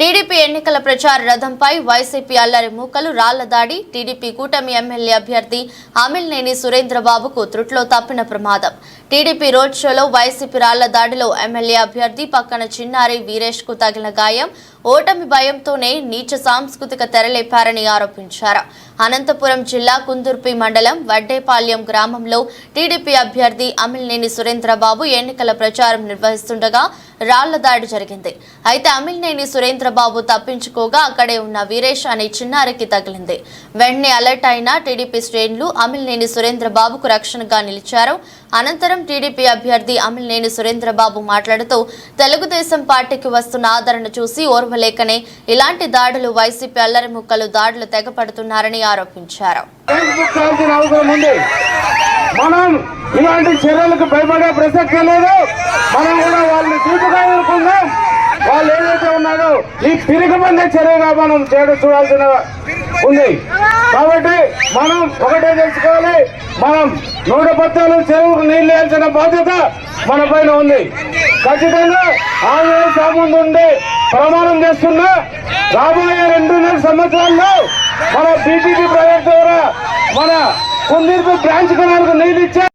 TDP ఎన్నికల ప్రచార రథంపై YCP అల్లరి మూకలు రాళ్ళ దాడి టీడీపీ కూటమి ఎమ్మెల్యే అభ్యర్థి అమిల్నేని సురేంద్రబాబుకు త్రుట్లో తప్పిన ప్రమాదం. టీడీపీ రోడ్ షోలో వైసీపీ రాళ్ళ దాడిలో ఎమ్మెల్యే అభ్యర్థి పక్కన చిన్నారి వీరేష్కు తగిలిన గాయం ఓటమి భయంతోనే నీచ సాంస్కృతిక తెరలేపారని ఆరోపించారు. అనంతపురం జిల్లా కుందుర్పి మండలం వడ్డేపాల్యం గ్రామంలో టీడీపీ అభ్యర్థి అమిల్నేని సురేంద్రబాబు ఎన్నికల ప్రచారం నిర్వహిస్తుండగా రాళ్ళ దాడి జరిగింది. అయితే అమిల్నేని సురేంద్రబాబు తప్పించుకోగా అక్కడే ఉన్న వీరేష్ అనే చిన్నారికి తగిలింది. వెంటనే అలర్ట్ అయిన టీడీపీ శ్రేణులు అమిల్నేని సురేంద్రబాబుకు రక్షణగా నిలిచారు. అనంతరం టీడీపీ అభ్యర్థి అమిలినేని సురేంద్రబాబు మాట్లాడుతూ తెలుగుదేశం పార్టీకి వస్తున్న ఆదరణ చూసి ఓర్వలేకనే ఇలాంటి దాడులు వైసీపీ అల్లరి ముక్కలు దాడులు తెగపడుతున్నారని ఆరోపించారు. మనం ఇలాంటి చర్యలకు భయపడే ప్రసక్తి లేదు. ఏదైతే ఈ తిరుగుబందే చర్యగా మనం చేయడం చూడాల్సిన ఉంది. కాబట్టి మనం ఒకటే తెలుసుకోవాలి. మనం నూట పత్రాలు చెరువుకు నీళ్ళు వేయాల్సిన బాధ్యత మన పైన ఉంది. ఖచ్చితంగా ఆంజనేయ సాముందు ఉండి ప్రమాణం చేస్తున్న రాబోయే రెండున్నర సంవత్సరాల్లో మన బీటీపీ ప్రాజెక్ట్ ద్వారా మన కుందీర్పు బ్రాంచ్ కెనాల్కు నీళ్ళు ఇచ్చే